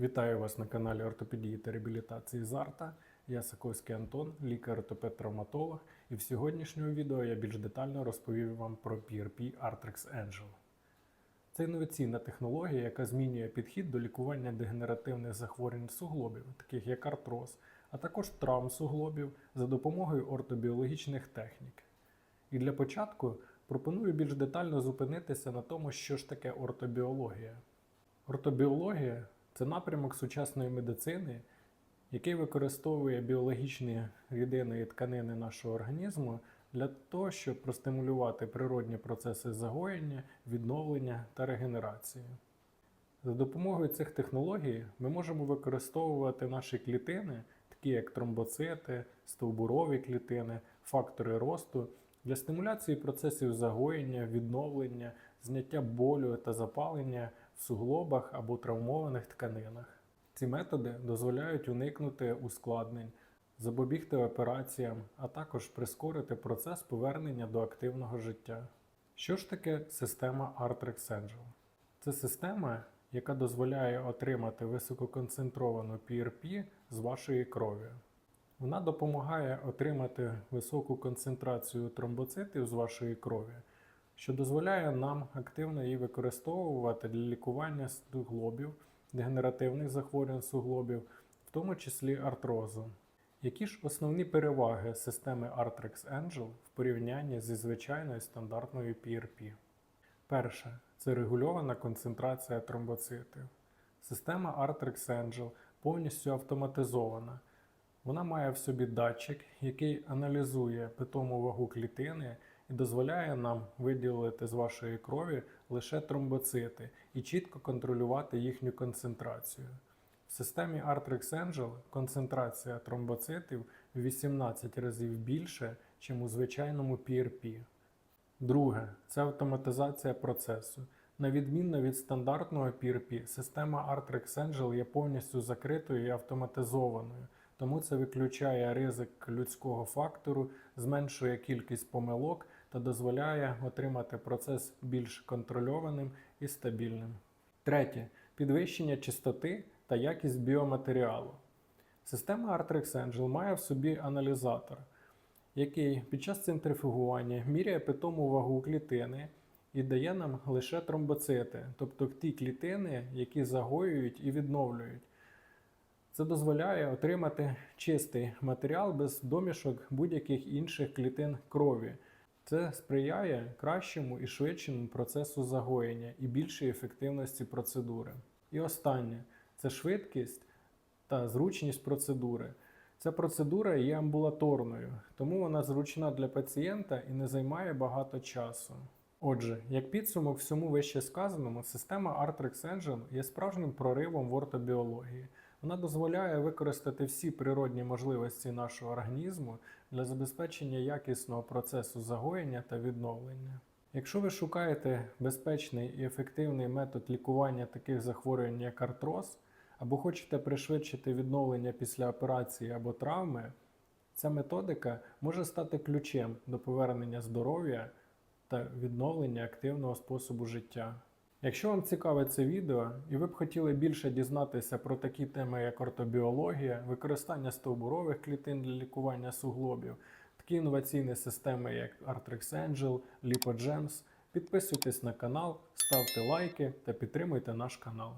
Вітаю вас на каналі ортопедії та реабілітації Зарта. Я Саковський Антон, лікар-ортопед-травматолог, і в сьогоднішньому відео я більш детально розповів вам про PRP Artrix Angel. Це інноваційна технологія, яка змінює підхід до лікування дегенеративних захворювань суглобів, таких як артроз, а також травм суглобів за допомогою ортобіологічних технік. І для початку пропоную більш детально зупинитися на тому, що ж таке ортобіологія. Ортобіологія це напрямок сучасної медицини, який використовує біологічні рідини і тканини нашого організму для того, щоб простимулювати природні процеси загоєння, відновлення та регенерації. За допомогою цих технологій ми можемо використовувати наші клітини, такі як тромбоцити, стовбурові клітини, фактори росту для стимуляції процесів загоєння, відновлення, зняття болю та запалення суглобах або травмованих тканинах. Ці методи дозволяють уникнути ускладнень, запобігти операціям, а також прискорити процес повернення до активного життя. Що ж таке система Artrix Angel? Це система, яка дозволяє отримати висококонцентровану PRP з вашої крові. Вона допомагає отримати високу концентрацію тромбоцитів з вашої крові, що дозволяє нам активно її використовувати для лікування суглобів, дегенеративних захворювань суглобів, в тому числі артрозу. Які ж основні переваги системи Artrix Angel в порівнянні зі звичайною стандартною PRP? Перше це регульована концентрація тромбоцитів. Система Artrix Angel повністю автоматизована. Вона має в собі датчик, який аналізує питому вагу клітини і дозволяє нам виділити з вашої крові лише тромбоцити і чітко контролювати їхню концентрацію. В системі Artrix Angel концентрація тромбоцитів в 18 разів більше, ніж у звичайному PRP. Друге це автоматизація процесу. На відміну від стандартного PRP, система Artrix Angel є повністю закритою і автоматизованою, тому це виключає ризик людського фактору, зменшує кількість помилок та дозволяє отримати процес більш контрольованим і стабільним. Третє підвищення чистоти та якість біоматеріалу. Система Artrix Angel має в собі аналізатор, який під час центрифугування міряє питому вагу клітини і дає нам лише тромбоцити, тобто ті клітини, які загоюють і відновлюють. Це дозволяє отримати чистий матеріал без домішок будь-яких інших клітин крові. Це сприяє кращому і швидшому процесу загоєння і більшій ефективності процедури. І останнє це швидкість та зручність процедури. Ця процедура є амбулаторною, тому вона зручна для пацієнта і не займає багато часу. Отже, як підсумок всьому вище сказаному, система Artrix Engine є справжнім проривом в ортобіології. Вона дозволяє використати всі природні можливості нашого організму для забезпечення якісного процесу загоєння та відновлення. Якщо ви шукаєте безпечний і ефективний метод лікування таких захворювань, як артроз, або хочете пришвидшити відновлення після операції або травми, ця методика може стати ключем до повернення здоров'я та відновлення активного способу життя. Якщо вам цікаве це відео і ви б хотіли більше дізнатися про такі теми, як ортобіологія, використання стовбурових клітин для лікування суглобів, такі інноваційні системи, як Artrix Angel, LipoGems, підписуйтесь на канал, ставте лайки та підтримуйте наш канал.